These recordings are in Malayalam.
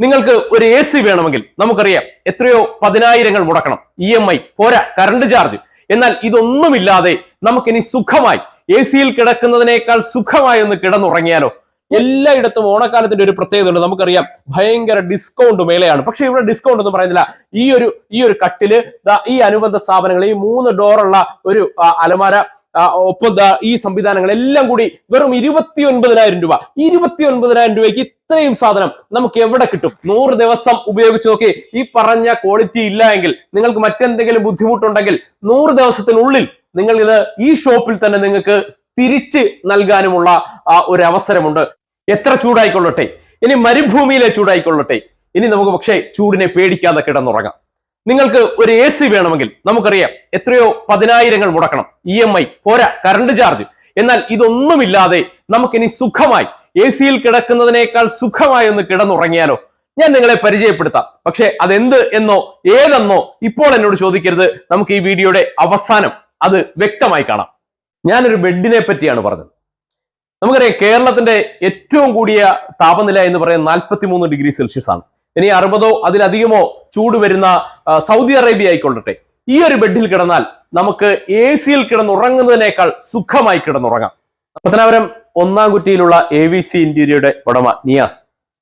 നിങ്ങൾക്ക് ഒരു എ സി വേണമെങ്കിൽ നമുക്കറിയാം എത്രയോ പതിനായിരങ്ങൾ മുടക്കണം. ഇ എം ഐ പോരാ കറണ്ട് ചാർജ് എന്നാൽ ഇതൊന്നുമില്ലാതെ നമുക്കിനി സുഖമായി എ സിയിൽ കിടക്കുന്നതിനേക്കാൾ സുഖമായി ഒന്ന് കിടന്നുറങ്ങിയാലോ? എല്ലായിടത്തും ഓണക്കാലത്തിന്റെ ഒരു പ്രത്യേകത ഉണ്ട്. നമുക്കറിയാം ഭയങ്കര ഡിസ്കൗണ്ട് മേലെയാണ് പക്ഷെ ഇവിടെ ഡിസ്കൗണ്ട് ഒന്നും പറയുന്നില്ല. ഈ ഒരു ഈ ഒരു കട്ടിൽ ഈ അനുബന്ധ സ്ഥാപനങ്ങൾ ഈ മൂന്ന് ഡോറുള്ള ഒരു അലമാര ഒപ്പം ദാ ഈ സംവിധാനങ്ങൾ എല്ലാം കൂടി വെറും ഇരുപത്തി ഒൻപതിനായിരം രൂപ. ഇരുപത്തി ഒൻപതിനായിരം രൂപയ്ക്ക് ഇത്രയും സാധനം നമുക്ക് എവിടെ കിട്ടും? നൂറ് ദിവസം ഉപയോഗിച്ച് നോക്കി. ഈ പറഞ്ഞ ക്വാളിറ്റി ഇല്ല എങ്കിൽ നിങ്ങൾക്ക് മറ്റെന്തെങ്കിലും ബുദ്ധിമുട്ടുണ്ടെങ്കിൽ നൂറ് ദിവസത്തിനുള്ളിൽ നിങ്ങൾ ഇത് ഈ ഷോപ്പിൽ തന്നെ നിങ്ങൾക്ക് തിരിച്ച് നൽകാനുമുള്ള ഒരു അവസരമുണ്ട്. എത്ര ചൂടായിക്കൊള്ളട്ടെ? ഇനി മരുഭൂമിയിലെ ചൂടായിക്കൊള്ളട്ടെ? ഇനി നമുക്ക് പക്ഷേ ചൂടിനെ പേടിക്കാതെ കിടന്നുറങ്ങാം. നിങ്ങൾക്ക് ഒരു എ സി വേണമെങ്കിൽ നമുക്കറിയാം എത്രയോ പതിനായിരങ്ങൾ മുടക്കണം. ഇ എം ഐ പോരാ കറണ്ട് ചാർജ് എന്നാൽ ഇതൊന്നുമില്ലാതെ നമുക്കിനി സുഖമായി എ സിയിൽ കിടക്കുന്നതിനേക്കാൾ സുഖമായി ഒന്ന് കിടന്നുറങ്ങിയാലോ? ഞാൻ നിങ്ങളെ പരിചയപ്പെടുത്താം. പക്ഷെ അതെന്ത് എന്നോ ഏതെന്നോ ഇപ്പോൾ എന്നോട് ചോദിക്കരുത്. നമുക്ക് ഈ വീഡിയോയുടെ അവസാനം അത് വ്യക്തമായി കാണാം. ഞാനൊരു ബെഡിനെ പറ്റിയാണ് പറഞ്ഞത്. നമുക്കറിയാം കേരളത്തിന്റെ ഏറ്റവും കൂടിയ താപനില എന്ന് പറയുന്നത് നാൽപ്പത്തി മൂന്ന് ഡിഗ്രി സെൽഷ്യസ് ആണ് ഇനി അറുപതോ അതിലധികമോ ചൂട് വരുന്ന സൗദി അറേബ്യ ആയിക്കൊള്ളട്ടെ. ഈ ഒരു ബെഡിൽ കിടന്നാൽ നമുക്ക് എ സിയിൽ കിടന്നുറങ്ങുന്നതിനേക്കാൾ സുഖമായി കിടന്നുറങ്ങാം. പത്തനാപുരം ഒന്നാം കുറ്റിയിലുള്ള എ വി സി ഇന്റീരിയയുടെ ഉടമ നിയാസ്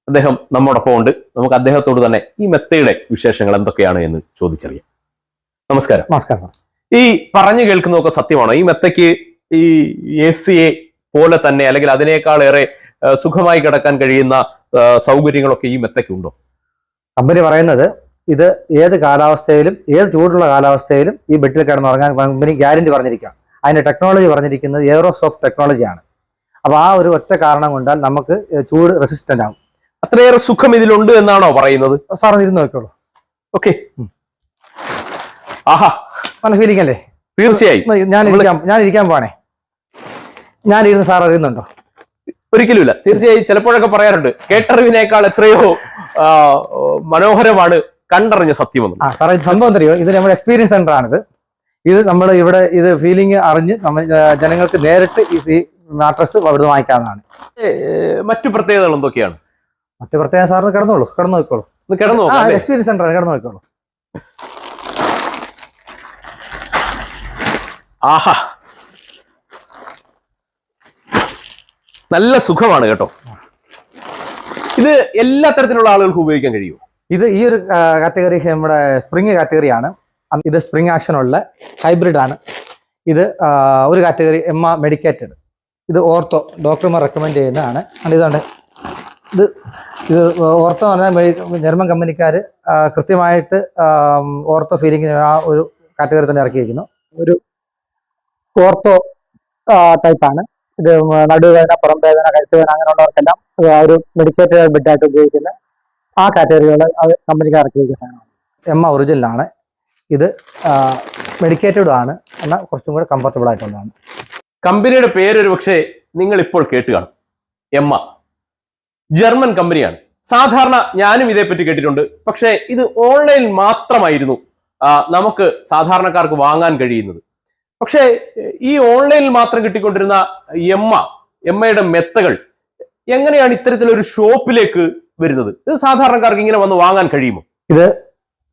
അദ്ദേഹം നമ്മോടൊപ്പം ഉണ്ട്. നമുക്ക് അദ്ദേഹത്തോട് തന്നെ ഈ മെത്തയുടെ വിശേഷങ്ങൾ എന്തൊക്കെയാണ് എന്ന് ചോദിച്ചറിയാം. നമസ്കാരം. നമസ്കാരം സാർ. ഈ പറഞ്ഞു കേൾക്കുന്നതൊക്കെ സത്യമാണോ? ഈ മെത്തയ്ക്ക് ഈ എ സിയെ പോലെ തന്നെ അല്ലെങ്കിൽ അതിനേക്കാൾ ഏറെ സുഖമായി കിടക്കാൻ കഴിയുന്ന സൗകര്യങ്ങളൊക്കെ ഈ മെത്തയ്ക്കുണ്ടോ? കമ്പനി പറയുന്നത് ഇത് ഏത് കാലാവസ്ഥയിലും ഏത് ചൂടുള്ള കാലാവസ്ഥയിലും ഈ ബെഡിൽ കിടന്ന് ഉറങ്ങാൻ കമ്പനി ഗ്യാരണ്ടി പറഞ്ഞിരിക്കുകയാണ്. അതിന്റെ ടെക്നോളജി പറഞ്ഞിരിക്കുന്നത് എയറോസോഫ്റ്റ് ടെക്നോളജിയാണ് അപ്പോൾ ആ ഒരു ഒറ്റ കാരണം കൊണ്ടാൽ നമുക്ക് ചൂട് റെസിസ്റ്റന്റ് ആകും അത്രയേറെ സുഖം ഇതിലുണ്ട് എന്നാണോ പറയുന്നത്? സാർ ഇരുന്ന് നോക്കിയോളൂ ഓക്കെ. ആഹാ. നല്ല ഫീലിംഗ് അല്ലേ തീർച്ചയായും. ഞാൻ ഇരിക്കാൻ ഞാൻ ഇരിക്കാൻ പോവാണേ. ഞാൻ ഇരുന്ന് സാർ അറിയുന്നുണ്ടോ? ഒരിക്കലുമില്ല. തീർച്ചയായും ചിലപ്പോഴൊക്കെ പറയാറുണ്ട് കേട്ടറിവിനേക്കാൾ എത്രയോ മനോഹരമാണ് കണ്ടറിഞ്ഞ സത്യമെന്ന്. ആ സാറേ സംഭവം അറിയോ ഇത് നമ്മുടെ എക്സ്പീരിയൻസ് സെന്റർ ആണിത്. ഇത് നമ്മൾ ഇവിടെ ഇത് ഫീലിംഗ് അറിഞ്ഞ് നമ്മൾ ജനങ്ങൾക്ക് നേരിട്ട് ഈ മാട്രസ് അവിടുന്ന് വാങ്ങിക്കാവുന്നതാണ്. മറ്റു പ്രത്യേകതകൾ എന്തൊക്കെയാണ്? മറ്റു പ്രത്യേകത സാറിന് കിടന്നോളൂ കിടന്നു ഒന്ന് കിടന്നു? എക്സ്പീരിയൻസ് സെന്റർ കിടന്നു നോക്കിക്കോളൂ. ആഹാ നല്ല സുഖമാണ് കേട്ടോ. ഇത് എല്ലാ തരത്തിലുള്ള ആളുകൾക്കും ഉപയോഗിക്കാൻ കഴിയും ഇത് ഈ ഒരു കാറ്റഗറി നമ്മുടെ സ്പ്രിങ് കാറ്റഗറിയാണ് ഇത് സ്പ്രിങ് ആക്ഷൻ ഉള്ള ഹൈബ്രിഡ് ആണ്. ഇത് ഒരു കാറ്റഗറി എം ആ മെഡിക്കേറ്റഡ് ഇത് ഓർത്തോ ഡോക്ടർമാർ റെക്കമെൻഡ് ചെയ്യുന്നതാണ്. ഇതുണ്ട് ഇത് ഇത് ഓർത്തോ എന്ന് പറഞ്ഞാൽ ജർമ്മൻ കമ്പനിക്കാർ കൃത്യമായിട്ട് ഓർത്തോ ഫീലിംഗിന് ആ ഒരു കാറ്റഗറി തന്നെ ഇറക്കിയിരിക്കുന്നു. ഒരു ഓർത്തോ ടൈപ്പാണ് ഇത് നടുവേദന പുറം വേദന കഴുത്ത് വേദന അങ്ങനെയുള്ളവർക്കെല്ലാം ആ ഒരു മെഡിക്കേറ്റഡ് ബെഡ് ആയിട്ട് ഉപയോഗിക്കുന്ന ആ കാറ്റഗറികൾ കമ്പനിക്ക് ഇറക്കിയിരിക്കുന്ന സാധനമാണ്. എം ഒറിജിനലാണ് ഇത് മെഡിക്കേറ്റഡ് ആണ് എന്നാൽ കുറച്ചും കൂടെ കംഫർട്ടബിൾ ആയിട്ടുള്ളതാണ് കമ്പനിയുടെ പേരൊരു പക്ഷേ നിങ്ങൾ ഇപ്പോൾ കേട്ട് കാണും. എമ്മ ജർമ്മൻ കമ്പനിയാണ്. സാധാരണ ഞാനും ഇതേപ്പറ്റി കേട്ടിട്ടുണ്ട്. പക്ഷേ ഇത് ഓൺലൈൻ മാത്രമായിരുന്നു നമുക്ക് സാധാരണക്കാർക്ക് വാങ്ങാൻ കഴിയുന്നത്. പക്ഷേ ഈ ഓൺലൈനിൽ മാത്രം കിട്ടിക്കൊണ്ടിരുന്ന എമ്മ എമ്മയുടെ മെത്തകൾ എങ്ങനെയാണ് ഇത്തരത്തിലൊരു ഷോപ്പിലേക്ക് വരുന്നത്? ഇത് സാധാരണക്കാർക്ക് ഇങ്ങനെ വന്ന് വാങ്ങാൻ കഴിയുമോ? ഇത്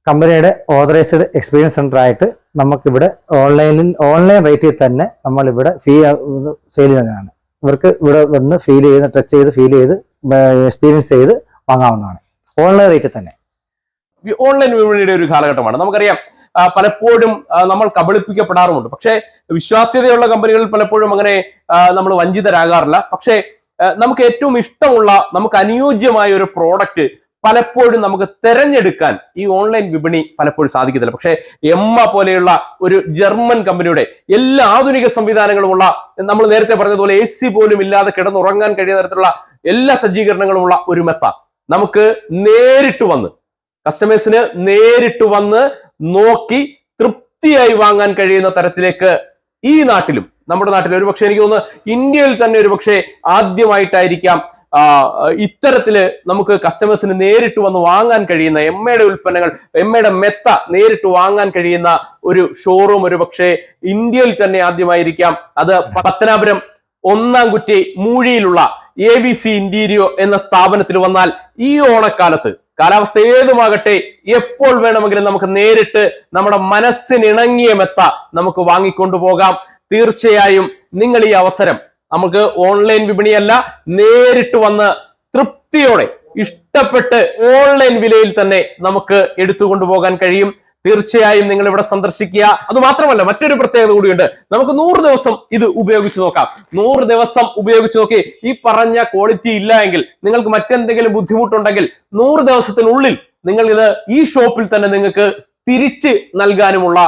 കമ്പനിയുടെ ഓതറൈസ്ഡ് എക്സ്പീരിയൻസ് സെന്റർ ആയിട്ട് നമുക്കിവിടെ ഓൺലൈനിൽ ഓൺലൈൻ റേറ്റിൽ തന്നെ നമ്മളിവിടെ ഫീ സെയിൽ ചെയ്യുന്നതാണ്. ഇവർക്ക് ഇവിടെ വന്ന് ഫീൽ ചെയ്ത് ടച്ച് ചെയ്ത് ഫീൽ ചെയ്ത് എക്സ്പീരിയൻസ് ചെയ്ത് വാങ്ങാവുന്നതാണ്. ഓൺലൈൻ റേറ്റിൽ തന്നെ. ഓൺലൈൻ വിപണിയുടെ ഒരു കാലഘട്ടമാണ്. നമുക്കറിയാം പലപ്പോഴും നമ്മൾ കബളിപ്പിക്കപ്പെടാറുമുണ്ട്. പക്ഷേ വിശ്വാസ്യതയുള്ള കമ്പനികളിൽ പലപ്പോഴും അങ്ങനെ നമ്മൾ വഞ്ചിതരാകാറില്ല. പക്ഷേ നമുക്ക് ഏറ്റവും ഇഷ്ടമുള്ള നമുക്ക് അനുയോജ്യമായ ഒരു പ്രോഡക്റ്റ് പലപ്പോഴും നമുക്ക് തെരഞ്ഞെടുക്കാൻ ഈ ഓൺലൈൻ വിപണി പലപ്പോഴും സാധിക്കത്തില്ല. പക്ഷേ എമ്മ പോലെയുള്ള ഒരു ജർമ്മൻ കമ്പനിയുടെ എല്ലാ ആധുനിക സംവിധാനങ്ങളുമുള്ള നമ്മൾ നേരത്തെ പറഞ്ഞതുപോലെ എ സി പോലും ഇല്ലാതെ കിടന്നുറങ്ങാൻ കഴിയുന്ന തരത്തിലുള്ള എല്ലാ സജ്ജീകരണങ്ങളുമുള്ള ഒരു മെത്ത നമുക്ക് നേരിട്ട് വന്ന് കസ്റ്റമേഴ്സിന് നേരിട്ട് വന്ന് നോക്കി തൃപ്തിയായി വാങ്ങാൻ കഴിയുന്ന തരത്തിലേക്ക് ഈ നാട്ടിലും നമ്മുടെ നാട്ടിൽ ഒരു പക്ഷേ എനിക്ക് തോന്നുന്നു ഇന്ത്യയിൽ തന്നെ ഒരു പക്ഷേ ആദ്യമായിട്ടായിരിക്കാം ഇത്തരത്തിൽ നമുക്ക് കസ്റ്റമേഴ്സിന് നേരിട്ട് വന്ന് വാങ്ങാൻ കഴിയുന്ന എമ്മയുടെ ഉൽപ്പന്നങ്ങൾ എമ്മയുടെ മെത്ത നേരിട്ട് വാങ്ങാൻ കഴിയുന്ന ഒരു ഷോറൂം ഒരു പക്ഷേ ഇന്ത്യയിൽ തന്നെ ആദ്യമായിരിക്കാം. അത് പത്തനാപുരം ഒന്നാം കുറ്റി മൂഴിയിലുള്ള എ വി സി ഇന്റീരിയോ എന്ന സ്ഥാപനത്തിൽ വന്നാൽ ഈ ഓണക്കാലത്ത് കാലാവസ്ഥ ഏതുമാകട്ടെ എപ്പോൾ വേണമെങ്കിലും നമുക്ക് നേരിട്ട് നമ്മുടെ മനസ്സിനിണങ്ങിയ മെത്ത നമുക്ക് വാങ്ങിക്കൊണ്ടുപോകാം. തീർച്ചയായും നിങ്ങൾ ഈ അവസരം നമുക്ക് ഓൺലൈൻ വിപണിയല്ല നേരിട്ട് വന്ന് തൃപ്തിയോടെ ഇഷ്ടപ്പെട്ട് ഓൺലൈൻ വിലയിൽ തന്നെ നമുക്ക് എടുത്തുകൊണ്ടുപോകാൻ കഴിയും. തീർച്ചയായും നിങ്ങൾ ഇവിടെ സന്ദർശിക്കുക. അത് മാത്രമല്ല മറ്റൊരു പ്രത്യേകത കൂടിയുണ്ട്. നമുക്ക് നൂറ് ദിവസം ഇത് ഉപയോഗിച്ച് നോക്കാം. നൂറ് ദിവസം ഉപയോഗിച്ച് നോക്കി ഈ പറഞ്ഞ ക്വാളിറ്റി ഇല്ല എങ്കിൽ നിങ്ങൾക്ക് മറ്റെന്തെങ്കിലും ബുദ്ധിമുട്ടുണ്ടെങ്കിൽ നൂറ് ദിവസത്തിനുള്ളിൽ നിങ്ങൾ ഇത് ഈ ഷോപ്പിൽ തന്നെ നിങ്ങൾക്ക് തിരിച്ച് നൽകാനുമുള്ള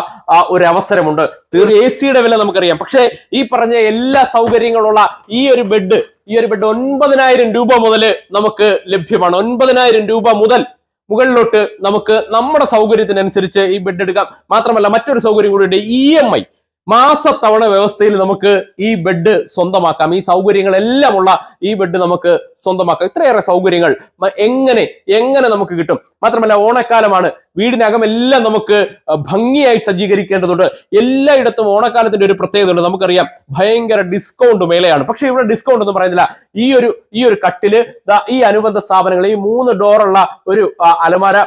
ഒരു അവസരമുണ്ട് തീർച്ച എ സിയുടെ വില നമുക്കറിയാം. പക്ഷേ ഈ പറഞ്ഞ എല്ലാ സൗകര്യങ്ങളുള്ള ഈ ഒരു ബെഡ് ഈ ഒരു ബെഡ് ഒൻപതിനായിരം രൂപ മുതൽ നമുക്ക് ലഭ്യമാണ്. ഒൻപതിനായിരം രൂപ മുതൽ മുകളിലോട്ട് നമുക്ക് നമ്മുടെ സൗകര്യത്തിനനുസരിച്ച് ഈ ബെഡ് എടുക്കാം. മാത്രമല്ല മറ്റൊരു സൗകര്യം കൂടി ഉണ്ട് ഇ എം ഐ മാസത്തവണ വ്യവസ്ഥയിൽ നമുക്ക് ഈ ബെഡ് സ്വന്തമാക്കാം. ഈ സൗകര്യങ്ങളെല്ലാം ഉള്ള ഈ ബെഡ് നമുക്ക് സ്വന്തമാക്കാം. ഇത്രയേറെ സൗകര്യങ്ങൾ എങ്ങനെ എങ്ങനെ നമുക്ക് കിട്ടും? മാത്രമല്ല ഓണക്കാലമാണ്. വീടിനകം എല്ലാം നമുക്ക് ഭംഗിയായി സജ്ജീകരിക്കേണ്ടതുണ്ട്. എല്ലായിടത്തും ഓണക്കാലത്തിന്റെ ഒരു പ്രത്യേകത ഉണ്ട് നമുക്കറിയാം ഭയങ്കര ഡിസ്കൗണ്ട് മേലെയാണ് പക്ഷെ ഇവിടെ ഡിസ്കൗണ്ട് ഒന്നും പറയുന്നില്ല. ഈ ഒരു ഈ ഒരു കട്ടിൽ ഈ അനുബന്ധ സ്ഥാപനങ്ങൾ ഈ മൂന്ന് ഡോറുള്ള ഒരു അലമാര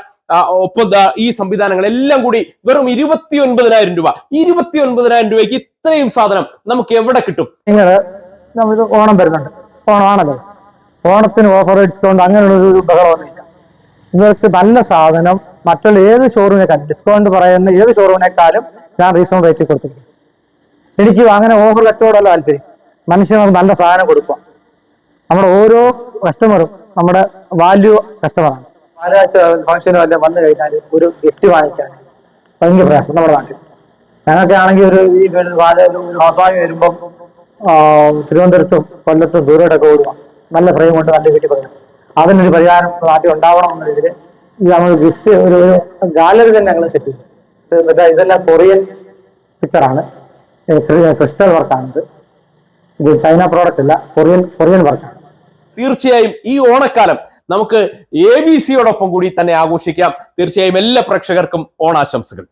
ഒപ്പം ഈ സംവിധാനങ്ങൾ എല്ലാം കൂടി വെറും ഇരുപത്തി ഒൻപതിനായിരം രൂപ. ഇരുപത്തി ഒൻപതിനായിരം രൂപയ്ക്ക് ഇത്രയും സാധനം നമുക്ക് എവിടെ കിട്ടും? നിങ്ങൾ നമുക്ക് ഓണം വരുന്നുണ്ട്. ഓണമാണല്ലോ. ഓണത്തിന് ഓഫർ ഡിസ്കൗണ്ട് അങ്ങനെയുള്ള ഒരു ബഹളമൊന്നുമില്ല നിങ്ങൾക്ക് നല്ല സാധനം മറ്റുള്ള ഏത് ഷോറൂമിനേക്കാളും ഡിസ്കൗണ്ട് പറയുന്ന ഏത് ഷോറൂമിനേക്കാളും ഞാൻ റീസണബിൾ റേറ്റ് കൊടുത്തിരിക്കും എനിക്ക് അങ്ങനെ ഓഫർ കച്ചവടമല്ല താല്പര്യം. മനുഷ്യന് നല്ല സാധനം കൊടുക്കുക നമ്മുടെ ഓരോ കസ്റ്റമറും നമ്മുടെ വാല്യൂ കസ്റ്റമറാണ് ഫംഗ്ഷനോ എല്ലാം വന്നു കഴിഞ്ഞാൽ ഒരു ഗിഫ്റ്റ് വാങ്ങിക്കാൻ. ഭയങ്കര പ്രയാസം. നമ്മുടെ നാട്ടിൽ. ഞങ്ങൾക്ക് ആണെങ്കിൽ ഒരു ഈ വാല ഒരു ഹൗസ് വാങ്ങി വരുമ്പം തിരുവനന്തപുരത്തും കൊല്ലത്തും ദൂരോട്ടൊക്കെ ഓടുക. നല്ല ഫ്രെയിം കൊണ്ട് നല്ല വീട്ടിൽ പറയാം അതിനൊരു പരിഹാരം നാട്ടിൽ ഉണ്ടാവണം എന്നുള്ളതിൽ നമ്മൾ ഗിഫ്റ്റ് ഒരു ഗാലറി തന്നെ ഞങ്ങൾ സെറ്റ് ചെയ്തു. ഇത് ഇതെല്ലാം കൊറിയൻ പിക്ചറാണ് ക്രിസ്റ്റൽ വർക്കാണിത് ഇത്. ചൈന പ്രോഡക്റ്റ് അല്ല കൊറിയൻ കൊറിയൻ വർക്കാണ് തീർച്ചയായും ഈ ഓണക്കാലം നമുക്ക് എ ബി സിയോടൊപ്പം കൂടി തന്നെ ആഘോഷിക്കാം. തീർച്ചയായും എല്ലാ പ്രേക്ഷകർക്കും ഓണാശംസകൾ.